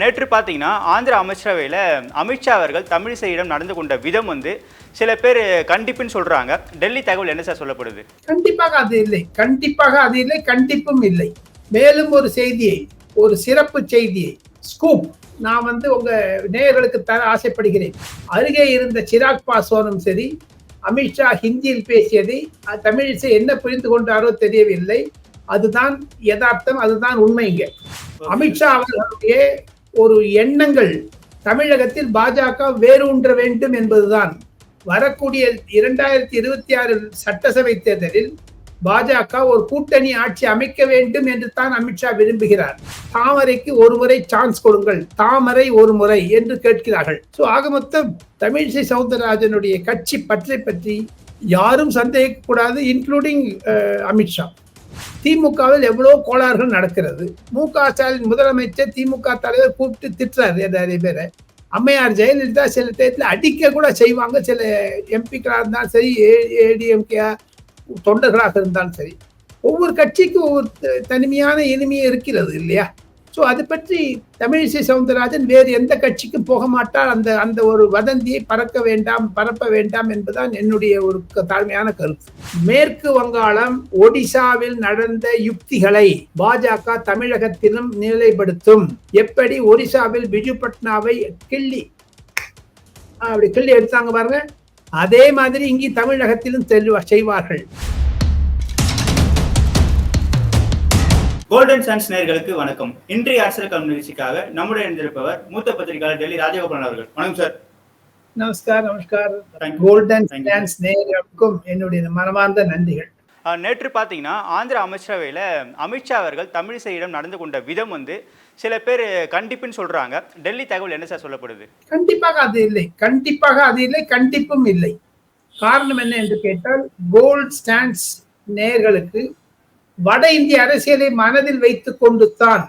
நேற்று பார்த்தீங்கன்னா ஆந்திர அமைச்சரவையில் அமித்ஷா அவர்கள் தமிழிசையிடம் நடந்து கொண்ட விதம் வந்து சில பேர் கண்டிப்புன்னு சொல்றாங்க. டெல்லி தகவல் என்ன சார் சொல்லப்படுது? கண்டிப்பாக அது இல்லை. கண்டிப்பாக அது இல்லை. கண்டிப்பும் இல்லை. மேலும் ஒரு செய்தியை ஒரு சிறப்பு செய்தியை ஸ்கூப் நான் வந்து உங்க நேயர்களுக்கு தர ஆசைப்படுகிறேன். அருகே இருந்த சிராக் பாஸ்வானும் சரி அமித்ஷா ஹிந்தியில் பேசியதை தமிழிசை என்ன புரிந்து கொண்டாரோ தெரியவில்லை. அதுதான் யதார்த்தம் அதுதான் உண்மைங்க அமித்ஷா அவர்களுடைய ஒரு எண்ணங்கள். தமிழகத்தில் பாஜக வேரூன்ற வேண்டும் என்பதுதான். வரக்கூடிய இரண்டாயிரத்தி இருபத்தி ஆறு சட்டசபை தேர்தலில் பாஜக ஒரு கூட்டணி ஆட்சி அமைக்க வேண்டும் என்று தான் அமித்ஷா விரும்புகிறார். தாமரைக்கு ஒரு முறை சான்ஸ் கொடுங்கள். தாமரை ஒரு முறை என்று கேட்கிறார்கள். ஸோ ஆக மொத்தம் தமிழிசை சவுந்தரராஜனுடைய கட்சி பற்றை பற்றி யாரும் சந்தேகிக்கக்கூடாது இன்க்ளூடிங் uh, அமித்ஷா திமுகவில் எவ்வளோ கோளாறுகள் நடக்கிறது? மு க ஸ்டாலின் முதலமைச்சர் திமுக தலைவர் கூப்பிட்டு திட்டுறாரு நிறைய பேரை. அம்மையார் ஜெயலலிதா சில டயத்தில் அடிக்க கூட செய்வாங்க. சில எம்பிக்களாக இருந்தாலும் சரி ஏடிஎம்கே தொண்டர்களாக இருந்தாலும் சரி. ஒவ்வொரு கட்சிக்கும் ஒவ்வொரு தனிமையான இனிமையும் இருக்கிறது இல்லையா? ஸோ அது பற்றி தமிழிசை சவுந்தரராஜன் வேறு எந்த கட்சிக்கும் போக மாட்டார். அந்த அந்த ஒரு வதந்தியை பறக்க வேண்டாம் பரப்ப வேண்டாம் என்பதுதான் என்னுடைய ஒரு க- தாழ்மையான கருத்து. மேற்கு வங்காளம் ஒடிசாவில் நடந்த யுக்திகளை பாஜக தமிழகத்திலும் நிலைப்படுத்தும். எப்படி ஒடிசாவில் பிஜு பட்னாவை கிள்ளி அப்படி கிள்ளி எடுத்தாங்க பாருங்க. அதே மாதிரி இங்கே தமிழகத்திலும் செல்வா செய்வார்கள். கோல்டன் சன்ஸ் நேயர்களுக்கு வணக்கம். இன்றைய அரசியல் களம் நிகழ்ச்சிக்காக நம்முடைய இருந்திருப்பவர் மூத்த பத்திரிகையாளர் டெல்லி ராஜகோபாலன் அவர்கள். வணக்கம் சார் நமஸ்கார் நமஸ்கார். கோல்டன் நேயர்களுக்கும் என்னுடைய மனமார்ந்த நன்றிகள். நேற்று பார்த்தீங்கன்னா ஆந்திர அமைச்சரவையில் அமித்ஷா அவர்கள் தமிழிசையிடம் நடந்து கொண்ட விதம் வந்து சில பேர் கண்டிப்புன்னு சொல்றாங்க. டெல்லி தகவல் என்ன சார் சொல்லப்படுது? கண்டிப்பாக அது இல்லை. கண்டிப்பாக அது இல்லை. கண்டிப்பும் இல்லை. காரணம் என்ன என்று கேட்டால் கோல்ட் ஸ்டாண்ட்ஸ் நேயர்களுக்கு வட இந்திய அரசியலை மனதில் வைத்துக் கொண்டு தான்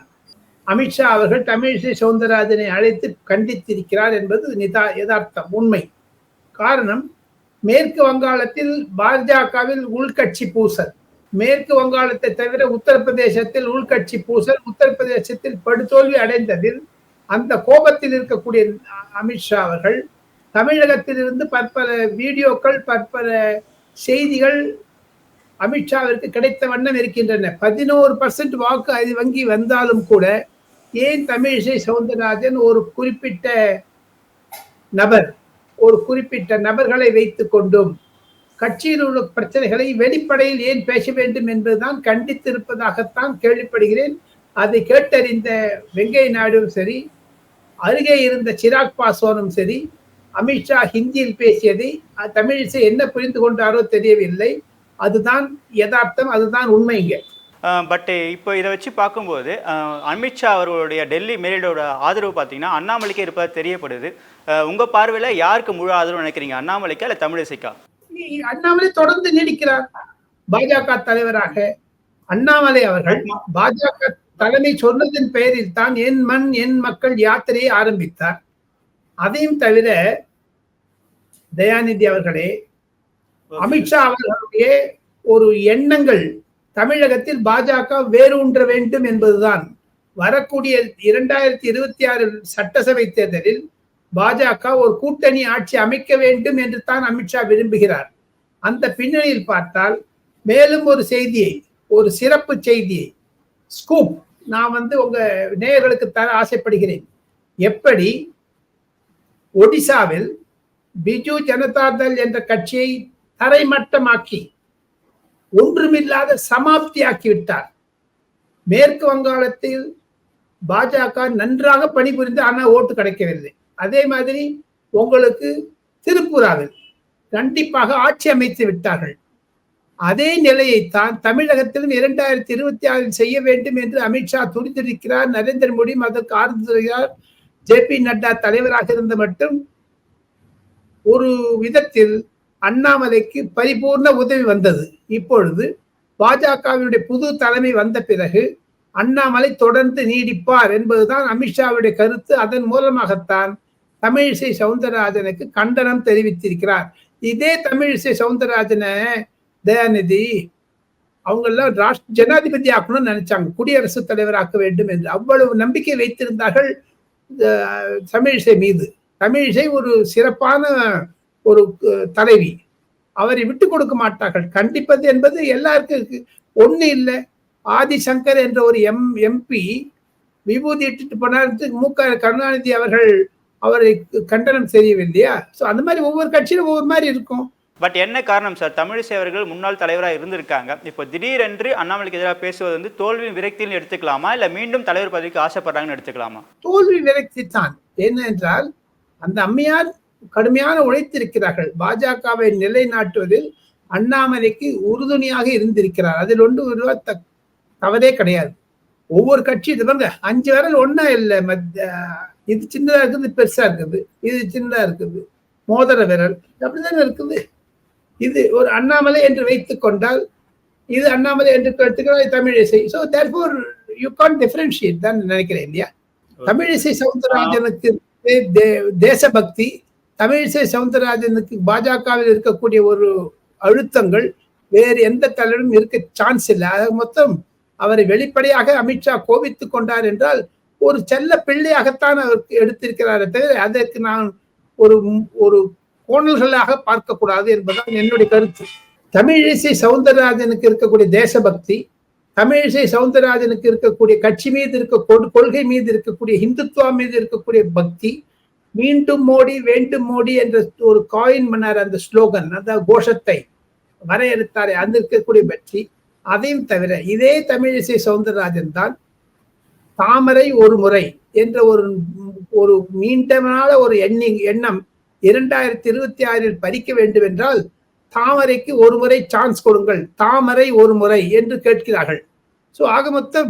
அமித்ஷா அவர்கள் தமிழிசை சவுந்தரராஜனை அழைத்து கண்டித்திருக்கிறார் என்பது நிதா யதார்த்தம் உண்மை. காரணம் மேற்கு வங்காளத்தில் பாஜகவில் உள்கட்சி பூசல். மேற்கு வங்காளத்தை தவிர உத்தரப்பிரதேசத்தில் உள்கட்சி பூசல் உத்தரப்பிரதேசத்தில் படுதோல்வி அடைந்ததில் அந்த கோபத்தில் இருக்கக்கூடிய அமித்ஷா அவர்கள் தமிழகத்திலிருந்து பற்பல வீடியோக்கள் பற்பல செய்திகள் அமித்ஷாவிற்கு கிடைத்த வண்ணம் இருக்கின்றன. பதினோரு பர்சன்ட் வாக்கு அது வங்கி வந்தாலும் கூட ஏன் தமிழிசை சவுந்தரராஜன் ஒரு குறிப்பிட்ட நபர் ஒரு குறிப்பிட்ட நபர்களை வைத்துக் கொண்டும் கட்சியில் உள்ள பிரச்சனைகளை வெளிப்படையில் ஏன் பேச வேண்டும் என்பதுதான் கண்டித்திருப்பதாகத்தான் கேள்விப்படுகிறேன். அதை கேட்டறிந்த வெங்கைய நாயுடும் சரி அருகே இருந்த சிராக் பாஸ்வானும் சரி அமித்ஷா ஹிந்தியில் பேசியதை அஹ், தமிழிசை என்ன புரிந்து கொண்டாரோ தெரியவில்லை. அதுதான் யதார்த்தம் அதுதான் உண்மைங்க பட் இப்போ இதை வச்சு பார்க்கும்போது அமித்ஷா அவர்களுடைய டெல்லி மேலிடோட ஆதரவு பார்த்தீங்கன்னா அண்ணாமலைக்கே இருப்பது தெரியப்படுது. அஹ், உங்க பார்வையில யாருக்கு முழு ஆதரவு நினைக்கிறீங்க அண்ணாமலைக்கா இல்லை தமிழிசைக்கா? அண்ணாமலை தொடர்ந்து நீடிக்கிறார். பாஜக தலைவராக அண்ணாமலை அவர்கள் பாஜக தலைமை சொன்னதன் பெயரில் தான் என் மண் என் மக்கள் யாத்திரையை ஆரம்பித்தார். அதையும் தவிர தயாநிதி அவர்களே அமித்ஷா அவர்களுடைய ஒரு எண்ணங்கள் தமிழகத்தில் பாஜக வேரூன்ற வேண்டும் என்பதுதான். வரக்கூடிய இரண்டாயிரத்தி இருபத்தி ஆறு சட்டசபை தேர்தலில் பாஜக ஒரு கூட்டணி ஆட்சி அமைக்க வேண்டும் என்று தான் அமித்ஷா விரும்புகிறார். அந்த பின்னணியில் பார்த்தால் மேலும் ஒரு செய்தியை ஒரு சிறப்பு செய்தியை ஸ்கூப் நான் வந்து உங்க நேயர்களுக்கு தர ஆசைப்படுகிறேன். எப்படி ஒடிசாவில் பிஜு ஜனதா தள் என்ற கட்சியை தரைமட்டமாக்கி ஒன்றுமில்லாத சமாப்தியாக்கி விட்டார். மேற்கு வங்காளத்தில் பாஜக நன்றாக பணிபுரிந்து ஆனால் ஓட்டு கிடைக்கவில்லை. அதே மாதிரி உங்களுக்கு திருப்பூராவில் கண்டிப்பாக ஆட்சி அமைத்து விட்டார்கள். அதே நிலையைத்தான் தமிழகத்திலும் இரண்டாயிரத்தி இருபத்தி ஆறில் செய்ய வேண்டும் என்று அமித்ஷா துடித்திருக்கிறார். நரேந்திர மோடி அதற்கு ஆறுதலார் ஜே பி நட்டா தலைவராக இருந்த மட்டும் ஒரு விதத்தில் அண்ணாமலைக்கு பரிபூர்ண உதவி வந்தது. இப்பொழுது பாஜகவினுடைய புது தலைமை வந்த பிறகு அண்ணாமலை தொடர்ந்து நீடிப்பார் என்பதுதான் அமித்ஷாவுடைய கருத்து. அதன் மூலமாகத்தான் தமிழிசை சவுந்தரராஜனுக்கு கண்டனம் தெரிவித்திருக்கிறார். இதே தமிழிசை சவுந்தரராஜனை தயாநிதி அவங்கெல்லாம் ராஷ்டிர ஜனாதிபதி ஆக்கணும்னு நினைச்சாங்க. குடியரசுத் தலைவர் ஆக்க வேண்டும் என்று. அவ்வளவு நம்பிக்கை வைத்திருந்தார்கள் தமிழிசை மீது. தமிழிசை ஒரு சிறப்பான ஒரு தலைவி. அவரை விட்டு கொடுக்க மாட்டார்கள். கண்டிப்பது என்பது எல்லாருக்கும் ஒண்ணு இல்லை. ஆதிசங்கர் என்ற ஒரு எம் எம்பி விபூதி இட்டுட்டு போனார் மு க கருணாநிதி அவர்கள் அவரை கண்டனம் செய்யவில்லையா? ஸோ அந்த மாதிரி ஒவ்வொரு கட்சியிலும் ஒவ்வொரு மாதிரி இருக்கும். பட் என்ன காரணம் சார் தமிழிசை அவர்கள் முன்னாள் தலைவராக இருந்திருக்காங்க. இப்போ திடீரென்று அண்ணாமலைக்கு எதிராக பேசுவது வந்து தோல்வி விரக்தியில் எடுத்துக்கலாமா? இல்லை மீண்டும் தலைவர் பதவிக்கு ஆசைப்படுறாங்கன்னு எடுத்துக்கலாமா? தோல்வி விரக்தி தான். என்னென்றால் அந்த அம்மையார் கடுமையான உழைத்திருக்கிறார்கள். பாஜகவை நிலைநாட்டுவதில் அண்ணாமலைக்கு உறுதுணையாக இருந்திருக்கிறார். அதில் ஒன்று தவறே கிடையாது. ஒவ்வொரு கட்சி இது பாருங்க அஞ்சு விரல் ஒண்ணா இல்லை. மத்த இது சின்னதா இருக்குது பெருசா இருக்குது. இது சின்னதா இருக்குது. மோதிர விரல். அப்படிதானே இருக்குது? இது ஒரு அண்ணாமலை என்று வைத்துக் கொண்டால் இது அண்ணாமலை என்று எடுத்துக்கிறால் Tamilisai so therefore you can differentiate தான் நினைக்கிறேன் இல்லையா? தமிழிசை சவுந்தரராஜனுக்கு தேசபக்தி தமிழிசை சவுந்தரராஜனுக்கு பாஜகவில் இருக்கக்கூடிய ஒரு அழுத்தங்கள் வேறு எந்த தலைவரும் இருக்க சான்ஸ் இல்லை. அது மொத்தம் அவரை வெளிப்படையாக அமித்ஷா கோபித்துக் கொண்டார் என்றால் ஒரு செல்ல பிள்ளையாகத்தான் அவர் எடுத்திருக்கிறாரே தவிர அதற்கு நான் ஒரு ஒரு கோணல்களாக பார்க்கக்கூடாது என்பதுதான் என்னுடைய கருத்து. தமிழிசை சவுந்தரராஜனுக்கு இருக்கக்கூடிய தேசபக்தி தமிழிசை சவுந்தரராஜனுக்கு இருக்கக்கூடிய கட்சி மீது இருக்க கொள்கை மீது இருக்கக்கூடிய இந்துத்துவா மீது இருக்கக்கூடிய பக்தி மீண்டும் மோடி வேண்டும் மோடி என்ற ஒரு காயின் பண்ணார் அந்த ஸ்லோகன் அந்த கோஷத்தை. வரையறுத்தாரே அந்த இருக்கக்கூடிய வெற்றி. அதையும் தவிர இதே தமிழிசை சவுந்தரராஜன் தான் தாமரை ஒரு முறை என்ற ஒரு ஒரு நீண்டமான ஒரு எண்ணி எண்ணம் இரண்டாயிரத்தி இருபத்தி ஆறில் பறிக்க வேண்டும் என்றால் தாமரைக்கு ஒரு முறை சான்ஸ் கொடுங்கள். தாமரை ஒரு முறை என்று கேட்கிறார்கள். ஸோ ஆக மொத்தம்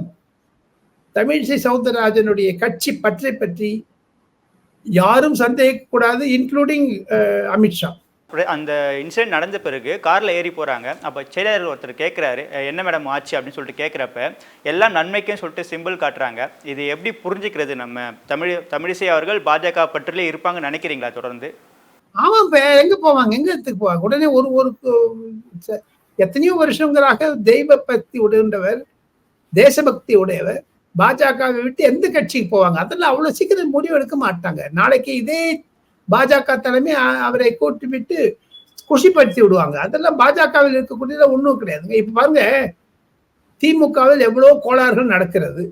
தமிழிசை சவுந்தரராஜனுடைய கட்சி பற்றை பற்றி யாரும் சந்தேகிக்கக்கூடாது இன்க்ளூடிங் அமித்ஷா அப்படியே அந்த இன்சிடென்ட் நடந்த பிறகு காரில் ஏறி போகிறாங்க அப்போ செயலாளர் ஒருத்தர் கேட்குறாரு என்ன மேடம் ஆச்சு? அப்படின்னு சொல்லிட்டு கேட்குறப்ப எல்லாம் நன்மைக்குன்னு சொல்லிட்டு சிம்பிள் காட்டுறாங்க. இது எப்படி புரிஞ்சுக்கிறது நம்ம? தமிழ் தமிழிசை அவர்கள் பாஜக பற்றிலே இருப்பாங்கன்னு நினைக்கிறீங்களா தொடர்ந்து? ஆமா இப்ப எங்க போவாங்க? எங்க இடத்துக்கு போவாங்க? உடனே ஒரு ஒரு எத்தனையோ வருஷங்களாக தெய்வ பக்தி உடையவர் தேசபக்தி உடையவர். பாஜகவை விட்டு எந்த கட்சிக்கு போவாங்க? அதெல்லாம் அவ்வளவு சீக்கிரம் முடிவு எடுக்க மாட்டாங்க. நாளைக்கு இதே பாஜக தலைமை அவரை கூட்டி விட்டு குஷிப்படுத்தி விடுவாங்க. அதெல்லாம் பாஜகவில் இருக்கக்கூடியது ஒன்றும் கிடையாதுங்க. இப்ப பாருங்க திமுகவில் எவ்வளவு கோளாறுகள் நடக்கிறது.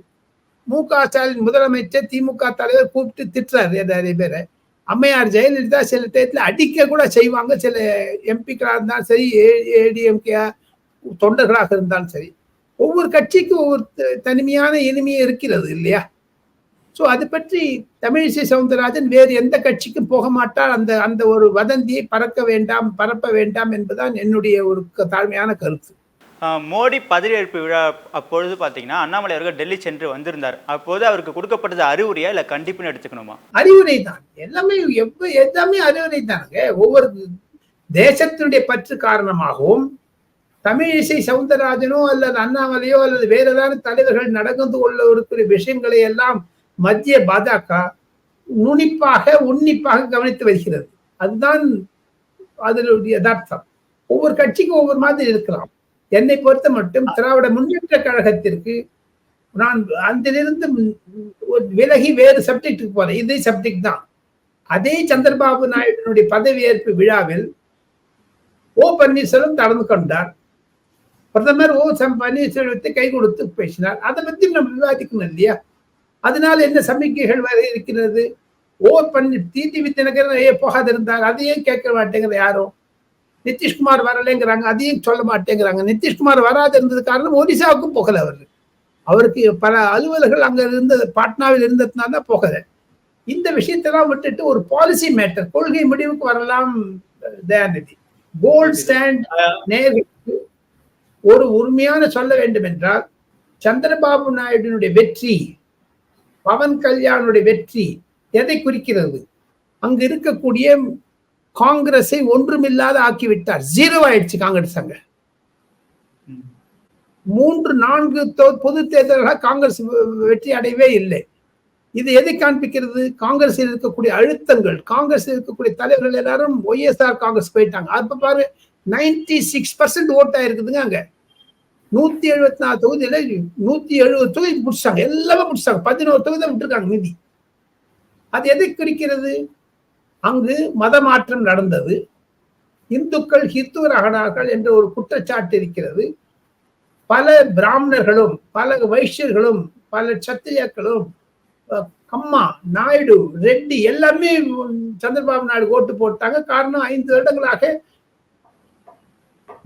மு க ஸ்டாலின் முதலமைச்சர் திமுக தலைவர் கூப்பிட்டு திட்டுறாரு நிறைய பேரை. அம்மையார் ஜெயலலிதா சில டயத்தில் அடிக்க கூட செய்வாங்க. சில எம்பிக்களாக இருந்தாலும் சரி ஏடிஎம்கே தொண்டர்களாக இருந்தாலும் சரி. ஒவ்வொரு கட்சிக்கும் ஒவ்வொரு தனிமையான இனிமையே இருக்கிறது இல்லையா? ஸோ அது பற்றி தமிழிசை சவுந்தரராஜன் வேறு எந்த கட்சிக்கும் போக மாட்டார். அந்த அந்த ஒரு வதந்தியை பறக்க வேண்டாம் பரப்ப வேண்டாம் என்பதுதான் என்னுடைய ஒரு தாழ்மையான கருத்து. மோடி பதவியேற்பு விழா அப்பொழுது பார்த்தீங்கன்னா அண்ணாமலை அவர்கள் டெல்லி சென்று வந்திருந்தார். அப்போது அவருக்கு கொடுக்கப்பட்டது அறிவுரையா இல்லை கண்டிப்புன்னு எடுத்துக்கணுமா? அறிவுரை தான் எல்லாமே எவ்வ எல்லாமே அறிவுரை தானுங்க ஒவ்வொரு தேசத்தினுடைய பற்று காரணமாகவும் தமிழிசை சவுந்தரராஜனோ அல்லது அண்ணாமலையோ அல்லது வேற ஏதாவது தலைவர்கள் நடந்து கொள்ள இருக்கிற விஷயங்களை எல்லாம் மத்திய பாஜக நுனிப்பாக உன்னிப்பாக கவனித்து வருகிறது. அதுதான் அதனுடைய யதார்த்தம். ஒவ்வொரு கட்சிக்கும் ஒவ்வொரு மாதிரி இருக்கலாம். என்னை பொறுத்த மட்டும் திராவிட முன்னேற்ற கழகத்திற்கு நான் அதிலிருந்து ஒரு விலகி வேறு சப்ஜெக்டுக்கு போறேன். இதே சப்ஜெக்ட் தான். அதே சந்திரபாபு நாயுடுனுடைய பதவியேற்பு விழாவில் ஓ பன்னீர்செல்வம் கலந்து கொண்டார். பிரதமர் ஓ சம் பன்னீர்செல்வத்தை கை கொடுத்து பேசினார். அதை பத்தி நம்ம விவாதிக்கணும் இல்லையா? அதனால என்ன சமிக்கைகள் வர இருக்கிறது? ஓ பன்னீர் டிடிவி தினகரன் ஏ போகாதிருந்தார்? அதையும் கேட்க மாட்டேங்கிற யாரும் நிதிஷ்குமார் வரலைங்கிறாங்க. அதையும் சொல்ல மாட்டேங்கிறாங்க? நிதிஷ்குமார் வராது இருந்தது காரணம் ஒடிசாவுக்கும் போகல அவர். அவருக்கு பல அலுவலர்கள் அங்க இருந்த பாட்னாவில் இருந்ததுனால தான் போகல. இந்த விஷயத்தெல்லாம் விட்டுட்டு ஒரு பாலிசி மேட்டர் கொள்கை முடிவுக்கு வரலாம் தயாநிதி. கோல்ட் ஸ்டாண்ட் நேர்களுக்கு ஒரு உண்மையான சொல்ல வேண்டும் என்றால் சந்திரபாபு நாயுடுனுடைய வெற்றி பவன் கல்யாணுடைய வெற்றி எதை குறிக்கிறது? அங்கு இருக்கக்கூடிய காங்கிரஸை ஒன்றுமில்லாத ஆக்கிவிட்டார். ஜீரோ ஆயிடுச்சு காங்கிரஸ் அங்க. மூன்று நான்கு பொது தேர்தல்களாக காங்கிரஸ் வெ- வெற்றி அடையவே இல்லை. இது எதை காண்பிக்கிறது? காங்கிரஸில் இருக்கக்கூடிய அழுத்தங்கள் காங்கிரஸில் இருக்கக்கூடிய தலைவர்கள் எல்லாரும் ஒய்எஸ்ஆர் காங்கிரஸ் போயிட்டாங்க. அப்ப பாரு நைன்டி சிக்ஸ் பர்சன்ட் ஓட் ஆயிருக்குதுங்க அங்க. நூத்தி எழுபத்தி நாலு தொகுதியில நூத்தி எழுபது தொகுதி முடிச்சாங்க. எல்லாமே முடிச்சாங்க. பதினோரு தொகுதி விட்டுருக்காங்க மீதி. அது எதை குறிக்கிறது? அங்கு மதமாற்றம் நடந்தது. இந்துக்கள் ஹிந்துவராகிறார்கள் என்ற ஒரு குற்றச்சாட்டு இருக்கிறது. பல பிராமணர்களும் பல வைஷ்யர்களும் பல சத்திரியர்களும் அம்மா நாயுடு ரெட்டி எல்லாமே சந்திரபாபு நாயுடு ஓட்டு போட்டாங்க. காரணம் ஐந்து வருடங்களாக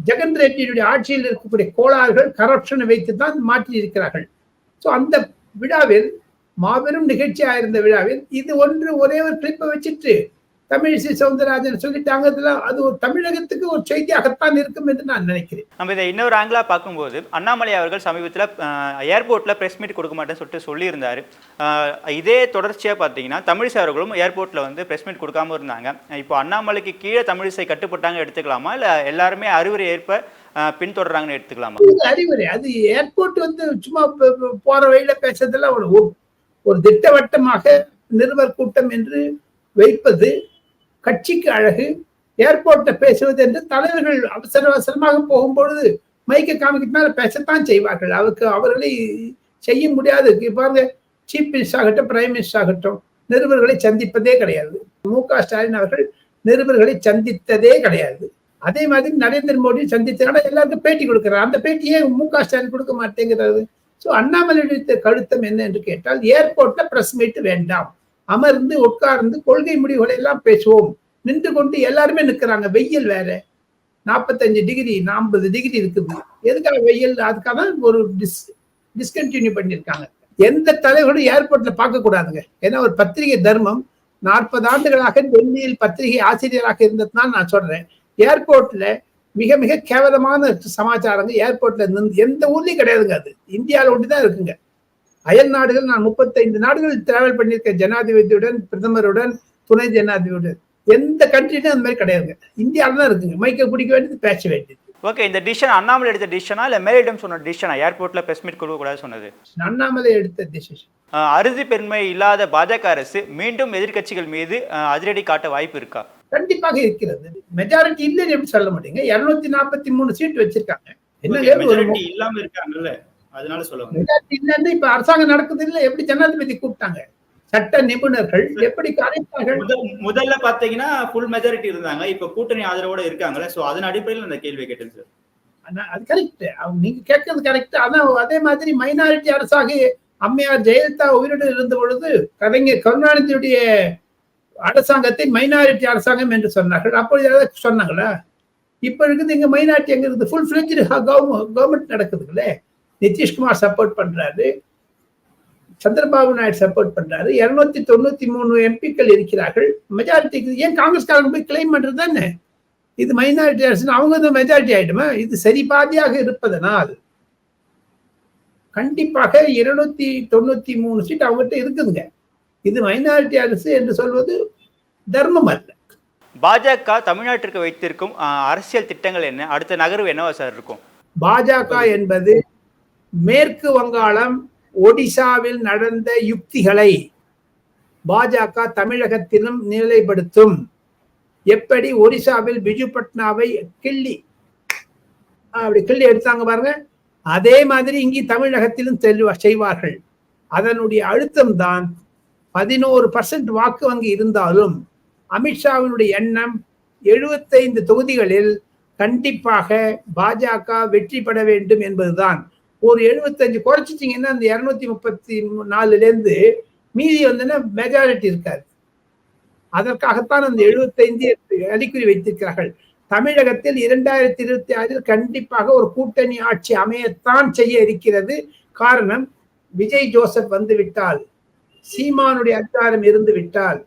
ஜெகன் ரெட்டியினுடைய ஆட்சியில் இருக்கக்கூடிய கோளாறுகள் கரப்ஷனை வைத்து தான் மாற்றி இருக்கிறார்கள் ஸோ அந்த விழாவில் மாபெரும் நிகழ்ச்சியாக இருந்த விழாவில் இது ஒன்று ஒரே ஒரு கிளிப்பை வச்சுட்டு தமிழிசை சவுந்தரராஜன் சொல்லிட்டாங்க இதெல்லாம் அது ஒரு தமிழகத்துக்கு ஒரு செய்தியாகத்தான் இருக்கும் என்று நான் நினைக்கிறேன். நம்ம இதை இன்னொரு ஆங்கிளாக பார்க்கும்போது அண்ணாமலை அவர்கள் சமீபத்தில் ஏர்போர்ட்டில் ப்ரெஸ் மீட் கொடுக்க மாட்டேன்னு சொல்லிட்டு சொல்லியிருந்தாரு. இதே தொடர்ச்சியாக பார்த்தீங்கன்னா தமிழிசை அவர்களும் ஏர்போர்ட்டில் வந்து ப்ரெஸ் மீட் கொடுக்காம இருந்தாங்க. இப்போ அண்ணாமலைக்கு கீழே தமிழிசை கட்டுப்பட்டாங்க எடுத்துக்கலாமா? இல்லை எல்லாருமே அறிவுரை ஏற்ப அஹ், பின்தொடர்றாங்கன்னு எடுத்துக்கலாமா? அறிவுரை. அது ஏர்போர்ட் வந்து சும்மா போற வழியில பேசுறதெல்லாம் ஒரு ஒரு- திட்டவட்டமாக நிருபர் கூட்டம் என்று வைப்பது கட்சிக்கு அழகு ஏர்போர்ட்ல பேசுவது என்று தலைவர்கள் அவசர அவசரமாக போகும்பொழுது மைக்க காமிக்கிறதுனால பேசத்தான் செய்வார்கள். அவருக்கு அவர்களை செய்ய முடியாது. இப்போ பாருங்க சீஃப் மினிஸ்டர் ஆகட்டும் பிரைம் மினிஸ்டர் ஆகட்டும் நிருபர்களை சந்திப்பதே கிடையாது. மு க ஸ்டாலின் அவர்கள் நிருபர்களை சந்தித்ததே கிடையாது. அதே மாதிரி நரேந்திர மோடி சந்தித்தனால எல்லாருக்கும் பேட்டி கொடுக்கிறார். அந்த பேட்டியே மு க ஸ்டாலின் கொடுக்க மாட்டேங்கிறாரு? ஸோ அண்ணாமலையுடைய கழுத்தம் என்ன என்று கேட்டால் ஏர்போர்ட்ல பிரஸ் மீட் வேண்டாம். அமர்ந்து உட்கார்ந்து கொள்கை முடிவுகளை எல்லாம் பேசுவோம். நின்று கொண்டு எல்லாருமே நிற்கிறாங்க. வெயில் வேற. நாற்பத்தஞ்சு டிகிரி நாற்பது டிகிரி இருக்குது. எதுக்காக வெயில்? அதுக்காக தான் ஒரு டிஸ் டிஸ்கண்டினியூ பண்ணியிருக்காங்க. எந்த தலைவரும் ஏர்போர்ட்ல பார்க்க கூடாதுங்க ஏன்னா ஒரு பத்திரிகை தர்மம் நாற்பது ஆண்டுகளாக டெல்லியில் பத்திரிகை ஆசிரியராக இருந்ததுனால நான் சொல்றேன். ஏர்போர்ட்ல மிக மிக கேவலமான சமாச்சாரங்கள் ஏர்போர்ட்ல இருந்து எந்த ஊர்லயும் கிடையாதுங்க அது. இந்தியாவில் ஒன்று தான் இருக்குங்க. அயல் நாடுகள் நான் முப்பத்தைந்து நாடுகள் டிராவல் பண்ணியிருக்கேன். ஜனாதிபதியுடன் பிரதமருடன் துணை ஜனாதிபதியுடன். எந்த கண்ட்ரிலும் அந்த மாதிரி கிடையாதுங்க. இந்தியாவில் தான் இருக்குங்க. மைக்கை பிடிக்க வேண்டியது பேச வேண்டியது. ஓகே இந்த டிசிஷன் அண்ணாமலை எடுத்த டிசிஷனா இல்லை மேலிடம் சொன்ன டிசிஷனா ஏர்போர்ட்டில் ப்ரெஸ் மீட் கொடுக்கக்கூடாது சொன்னது. அண்ணாமலை எடுத்த டிசிஷன் அறுதி பெருமை இல்லாத பாஜக அரசு மீண்டும் எதிர்க்கட்சிகள் மீது அஹ், அதிரடி காட்ட வாய்ப்பு இருக்கா? கண்டிப்பாக இருக்கிறது. மெஜாரிட்டி இல்லைன்னு எப்படி சொல்ல மாட்டீங்க இருநூத்தி நாற்பத்தி மூணு சீட் வச்சிருக்காங்க. மெஜாரிட்டி இல்லாம இருக்காங்கல்ல. அதனால சொல்ல வந்தேன். மெஜாரிட்டி இல்லைன்னு இப்ப அரசாங்கம் நடக்குது இல்ல எப்படி ஜனாதிபதி கூப்பிட்டாங்க? சட்ட நிபுணர்கள் எப்படி கரைத்தார்கள் முதல் முதல்ல பாத்தீங்கன்னா ஃபுல் மெஜாரிட்டி இருந்தாங்க. இப்ப கூட்டணி ஆதரவோட இருக்காங்கல்ல. சோ அதன் அடிப்படையில் அந்த கேள்வி கேட்டேன் சார் அது கரெக்ட் அவங்க நீங்க கேட்கறது கரெக்ட் ஆனா அதே மாதிரி மைனாரிட்டி அரசாக அம்மையார் ஜெயலலிதா உயிரோடு இருந்த பொழுது கலைஞர் கருணாநிதியுடைய அரசாங்கத்தை மைனாரிட்டி அரசாங்கம் என்று சொன்னார்கள். அப்பொழுது ஏதாவது சொன்னாங்களா? இப்ப இருக்குது இங்க மைனாரிட்டி எங்க இருக்குது? Full fledge government நடக்குதுங்களே. Nitish Kumar support பண்றாரு. சந்திரபாபு நாயுடு சப்போர்ட் பண்றாரு. இருநூத்தி தொண்ணூத்தி மூணு எம்பிக்கள் இருக்கிறார்கள். மெஜாரிட்டி ஏன் காங்கிரஸ்காரங்க போய் கிளைம் பண்றது தானே? இது மைனாரிட்டி அரசு அவங்க வந்து மெஜாரிட்டி ஆயிடுமா? இது சரி பாதியாக இருப்பதனால். கண்டிப்பாக இருநூத்தி தொண்ணூத்தி மூணு சீட் அவங்ககிட்ட இருக்குதுங்க. இது மைனாரிட்டி அரசு என்று சொல்வது தர்மம் அல்ல. பாஜக தமிழ்நாட்டிற்கு வைத்திருக்கும் அரசியல் திட்டங்கள் என்ன? அடுத்த நகர்வு என்னவா சார் இருக்கும்? பாஜக என்பது மேற்கு வங்காளம் ஒடிசாவில் நடந்த யுக்திகளை பாஜக தமிழகத்திலும் நிலைப்படுத்தும். எப்படி ஒரிசாவில் பிஜு பட்னாவை கிள்ளி அப்படி கிள்ளி எடுத்தாங்க பாருங்க. அதே மாதிரி இங்கே தமிழகத்திலும் செய்வார்கள். அதனுடைய அழுத்தம் தான் பதினோரு பர்சன்ட் வாக்கு வங்கி இருந்தாலும் அமித்ஷாவினுடைய எண்ணம் எழுபத்தைந்து தொகுதிகளில் கண்டிப்பாக பாஜக வெற்றி பெற வேண்டும் என்பதுதான். ஒரு எழுபத்தஞ்சு குறைச்சிட்டிங்கன்னா அந்த இருநூத்தி முப்பத்தி நாலுல இருந்து மீதி வந்து மெஜாரிட்டி இருக்காது. அதற்காகத்தான் அந்த எழுபத்தைந்து அறிகுறி வைத்திருக்கிறார்கள். தமிழகத்தில் இரண்டாயிரத்தி இருபத்தி ஆறில் கண்டிப்பாக ஒரு கூட்டணி ஆட்சி அமையத்தான் செய்ய இருக்கிறது. காரணம் விஜய் ஜோசப் வந்து விட்டால் சீமானுடைய அதிகாரம் இருந்து விட்டால்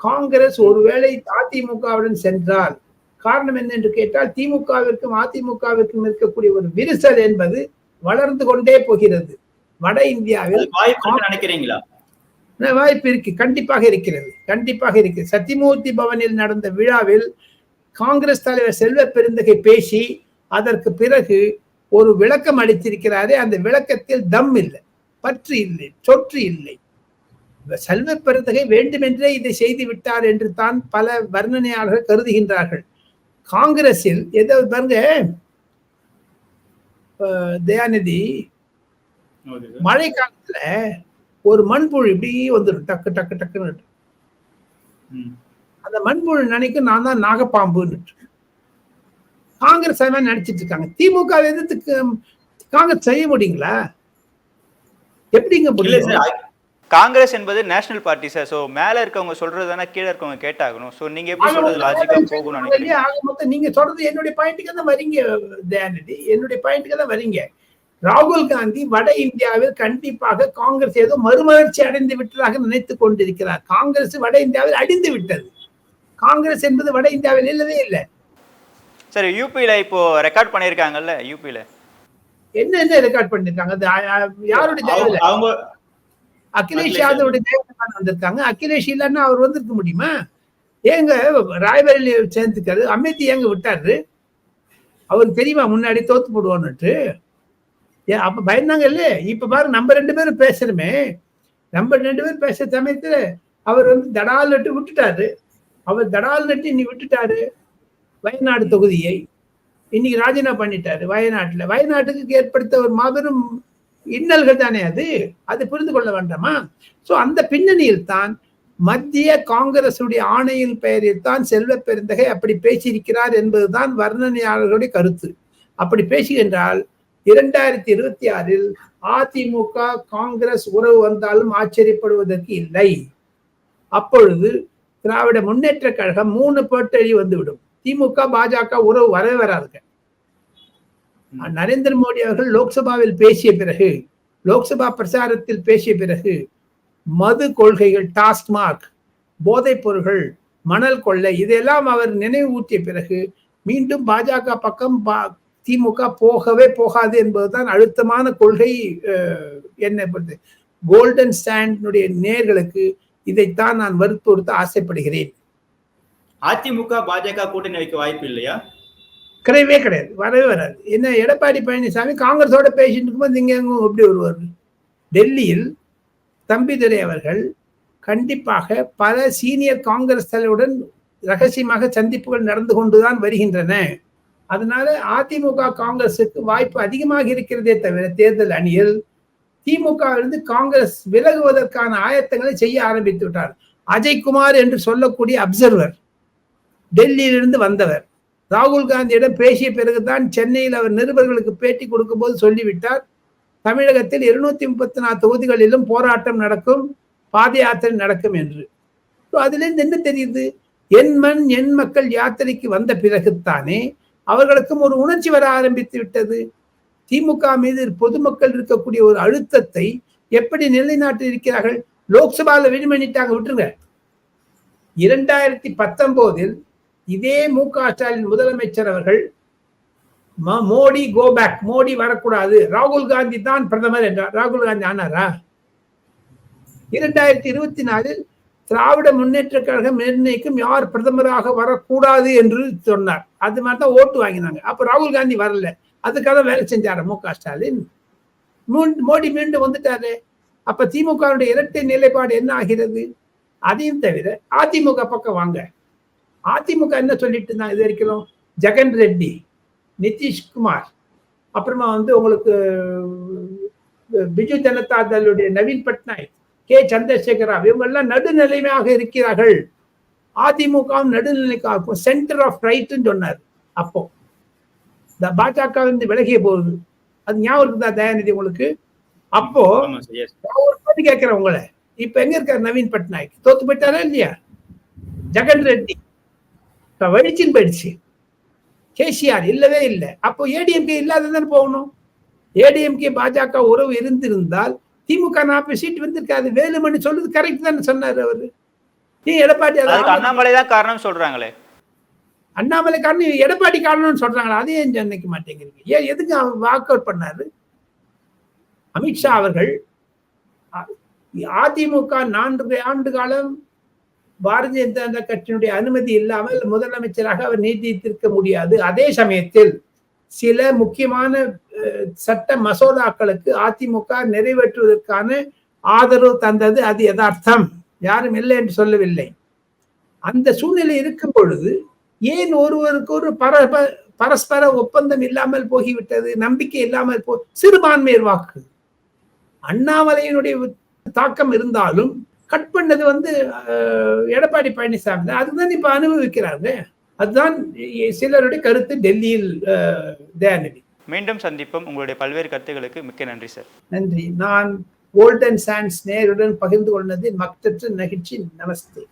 காங்கிரஸ் ஒருவேளை அதிமுகவுடன் சென்றால் காரணம் என்ன என்று கேட்டால் திமுகவிற்கும் அதிமுகவிற்கும் இருக்கக்கூடிய ஒரு விரிசல் என்பது வளர்ந்து கொண்டே போகிறது. வட இந்தியாவில் நினைக்கிறீங்களா? வாய்ப்பு இருக்கு. கண்டிப்பாக இருக்கிறது. கண்டிப்பாக இருக்கு. சத்தியமூர்த்தி பவனில் நடந்த விழாவில் காங்கிரஸ் தலைவர் செல்வ பெருந்தகை பேசி அதற்கு பிறகு ஒரு விளக்கம் அளித்திருக்கிறாரே அந்த விளக்கத்தில் தம் இல்லை பற்று இல்லை சொற்று இல்லை. செல்வ பெருந்தகை வேண்டுமென்றே இதை செய்து விட்டார் என்று தான் பல வர்ணனையாளர்கள் கருதுகின்றார்கள். காங்கிரஸில் ஏதோ பாருங்க தயாநிதி. மழை காலத்துல ஒரு மண்புழு இப்படி வந்துடும் டக்கு டக்கு டக்குன்னு. அந்த மண்புழு நினைக்கும் நான் தான் நாகப்பாம்புன்னு காங்கிரஸ் நினைச்சிட்டு இருக்காங்க. திமுக எதிர்த்து காங்கிரஸ் செய்ய முடியுங்களா? எப்படிங்க சார் காங்கிரஸ் என்பது நேஷனல் பார்ட்டி சார் ஸோ மேல இருக்கவங்க சொல்றது தானே கீழே இருக்கவங்க கேட்டாகணும். ஸோ நீங்க எப்படி சொல்றது? லாஜிக்கா சொல்றாங்க நினைக்கிறீங்க. நீங்க சொல்றது என்னுடைய பாயிண்ட்டுக்கு தான் வரீங்க தயாநிதி. என்னுடைய பாயிண்ட்டுக்கு தான் வரீங்க. ராகுல் காந்தி வட இந்தியாவில் கண்டிப்பாக காங்கிரஸ் ஏதோ மறுமலர்ச்சி அடைந்து விட்டதாக நினைத்துக் கொண்டிருக்கிறார். காங்கிரஸ் வட இந்தியாவில் அடிந்து விட்டது. காங்கிரஸ் என்பது வட இந்தியாவில் இல்லவே இல்லை. சார் யூபியில இப்போ ரெக்கார்ட் பண்ணியிருக்காங்கல்ல யூபியில என்ன என்ன ரெக்கார்ட் பண்ணிருக்காங்க? யாருடைய அவங்க அகிலேஷ் யாதவுடைய தயவுல தான் வந்திருக்காங்க. அகிலேஷ் இல்லைன்னா அவர் வந்திருக்க முடியுமா? ஏங்க ராய்பரேலி சேர்ந்துக்காரு அமேத்தி ஏங்க விட்டாரு? அவருக்கு தெரியுமா முன்னாடி தோத்து போடுவோன்னுட்டு. ஏன் அப்ப பயந்தாங்க இல்ல இப்ப பாரு நம்ம ரெண்டு பேரும் பேசுறோமே. நம்ம ரெண்டு பேரும் பேசுற சமயத்துல அவர் வந்து தடால் நட்டு விட்டுட்டாரு. அவர் தடால் நட்டு இன்னி விட்டுட்டாரு. வயநாடு தொகுதியை. இன்னைக்கு ராஜினாமா பண்ணிட்டாரு வயநாட்டுல. வயநாட்டுக்கு ஏற்படுத்த ஒரு மாபெரும் இன்னல்கள் தானே அது? அது புரிந்து கொள்ள வேண்டாமா? சோ அந்த பின்னணியில் தான் மத்திய காங்கிரசுடைய ஆணையின் பெயரில் தான் செல்வ பெருந்தகை அப்படி பேசியிருக்கிறார் என்பதுதான் வர்ணனையாளர்களுடைய கருத்து. அப்படி பேசுகின்றால் இரண்டாயிரத்தி இருபத்தி ஆறில் அதிமுக காங்கிரஸ் உறவு வந்தாலும் ஆச்சரியப்படுவதற்கு இல்லை. அப்பொழுது திராவிட முன்னேற்ற கழகம் மூணு பேட்டழி வந்துவிடும். திமுக பாஜக உறவு வரவே வராதுங்க. நரேந்திர மோடி அவர்கள் லோக்சபாவில் பேசிய பிறகு லோக்சபா பிரச்சாரத்தில் பேசிய பிறகு மது கொள்கைகள் டாஸ்மாக் போதைப் பொருள்கள் மணல் கொள்ளை இதெல்லாம் அவர் நினைவூட்டிய பிறகு மீண்டும் பாஜக பக்கம் பா- திமுக போகவே போகாது என்பதுதான் அழுத்தமான கொள்கை அஹ், என்னை கோல்டன் ஸ்டாண்டினுடைய நேர்களுக்கு இதைத்தான் நான் வற்புறுத்த ஆசைப்படுகிறேன். அதிமுக பாஜக கூட்டணி வைக்க வாய்ப்பு இல்லையா? கிடையவே கிடையாது வரவே வராது. என்ன எடப்பாடி பழனிசாமி காங்கிரஸோட பேசிட்டு இருக்கும்போது இங்கே எங்க எப்படி வருவார்? டெல்லியில் தம்பிதுரை அவர்கள் கண்டிப்பாக பல சீனியர் காங்கிரஸ் தலைவருடன் ரகசியமாக சந்திப்புகள் நடந்து கொண்டுதான் வருகின்றன. அதனால அதிமுக காங்கிரசுக்கு வாய்ப்பு அதிகமாக இருக்கிறதே தவிர தேர்தல் அணியில் திமுகவிலிருந்து காங்கிரஸ் விலகுவதற்கான ஆயத்தங்களை செய்ய ஆரம்பித்து விட்டார். அஜய்குமார் என்று சொல்லக்கூடிய அப்சர்வர் டெல்லியிலிருந்து வந்தவர். ராகுல் காந்தியிடம் பேசிய பிறகுதான் சென்னையில் அவர் நிருபர்களுக்கு பேட்டி கொடுக்கும்போது சொல்லிவிட்டார் தமிழகத்தில் இருநூத்தி முப்பத்தி நாலு தொகுதிகளிலும் போராட்டம் நடக்கும் பாத யாத்திரை நடக்கும் என்று. So, அதிலிருந்து என்ன தெரியுது? என் மண் என் மக்கள் யாத்திரைக்கு வந்த பிறகுத்தானே அவர்களுக்கும் ஒரு உணர்ச்சி வர ஆரம்பித்து விட்டது. திமுக மீது பொதுமக்கள் இருக்கக்கூடிய ஒரு அழுத்தத்தை எப்படி நிலைநாட்டி இருக்கிறார்கள்? லோக்சபாவில் விட்டுருங்க. இரண்டாயிரத்தி பத்தொன்பதில் இதே மு க ஸ்டாலின் முதலமைச்சர் அவர்கள் ம- மோடி கோ பேக் மோடி வரக்கூடாது. ராகுல் காந்தி தான் பிரதமர் என்றார். ராகுல் காந்தி ஆனாரா? இரண்டாயிரத்தி இருபத்தி நாலில் திராவிட முன்னேற்ற கழகம் நிர்ணயிக்கும் யார் பிரதமராக வரக்கூடாது என்று சொன்னார். அது மாதிரி தான் ஓட்டு வாங்கினாங்க. அப்ப ராகுல் காந்தி வரல. அதுக்காக வேலை செஞ்சாரு மு க ஸ்டாலின். மீண்டும் மோடி மீண்டும் வந்துட்டாரு. அப்ப திமுகவுடைய இரட்டை நிலைப்பாடு என்ன ஆகிறது? அதையும் தவிர அதிமுக பக்கம் வாங்க. அதிமுக என்ன சொல்லிட்டு இருந்தாங்க இது வரைக்கும் ஜெகன் ரெட்டி நிதிஷ்குமார் அப்புறமா வந்து உங்களுக்கு பிஜு ஜனதா தளுடைய நவீன் பட்நாயக் கே சந்திரசேகர ராவ் இவங்க எல்லாம் நடுநிலைமையாக இருக்கிறார்கள். அதிமுகவும் நடுநிலைக்காக சென்டர் ஆஃப் ரைட்னு சொன்னார் அப்போ. இந்த பாஜக வந்து விலகிய போகுது அது ஞாபகம் இருக்குதா தயாநிதி உங்களுக்கு? அப்போ ஒரு கேட்கிறேன் உங்களை. இப்ப எங்க இருக்காரு நவீன் பட்நாயக்? தோத்து போயிட்டாரா இல்லையா? ஜெகன் ரெட்டி. இப்ப வடிச்சின்னு போயிடுச்சு. கேசிஆர் இல்லவே இல்லை. அப்போ ஏடிஎம்கே இல்லாததானே போகணும்? ஏடிஎம்கே பாஜக உறவு இருந்திருந்தால் திமுக நாற்பது சீட் வந்திருக்காது. வேலுமணி சொல்றது கரெக்ட் தானே சொன்னாரு அவரு. நீ எடப்பாடி அண்ணாமலை தான் காரணம் சொல்றாங்களே. அண்ணாமலை காரணம் எடப்பாடி காரணம்னு சொல்றாங்களா? அதையும் ஏன் நினைக்க மாட்டேங்கிறீங்க? ஏன் எதுக்கு அவர் வாக் அவுட் பண்ணாரு? அமித்ஷா அவர்கள் அதிமுக நான்கு ஆண்டு காலம் பாரதிய ஜனதா கட்சியினுடைய அனுமதி இல்லாமல் முதலமைச்சராக அவர் நீடித்திருக்க முடியாது. அதே சமயத்தில் சில முக்கியமான அஹ், சட்ட மசோதாக்களுக்கு அதிமுக நிறைவேற்றுவதற்கான ஆதரவு தந்தது. அது யதார்த்தம். யாரும் இல்லை என்று சொல்லவில்லை. அந்த சூழ்நிலை இருக்கும் பொழுது ஏன் ஒருவருக்கு ஒரு பர பரஸ்பர ஒப்பந்தம் இல்லாமல் போகிவிட்டது? நம்பிக்கை இல்லாமல் போ சிறுபான்மையர் வாக்கு. அண்ணாமலையினுடைய தாக்கம் இருந்தாலும் கட் பண்ணது வந்து எடப்பாடி பழனிசாமி தான். அதுதான் இப்ப அனுபவிக்கிறாங்க. அதுதான் சிலருடைய கருத்து டெல்லியில் தயாநிதி. மீண்டும் சந்திப்போம். உங்களுடைய பல்வேறு கருத்துக்களுக்கு மிக்க நன்றி சார். நன்றி. நான் கோல்டன் சாண்ட்ஸ் நேருடன் பகிர்ந்து கொண்டது மக்தற்ற நகிழ்ச்சி. நமஸ்தே.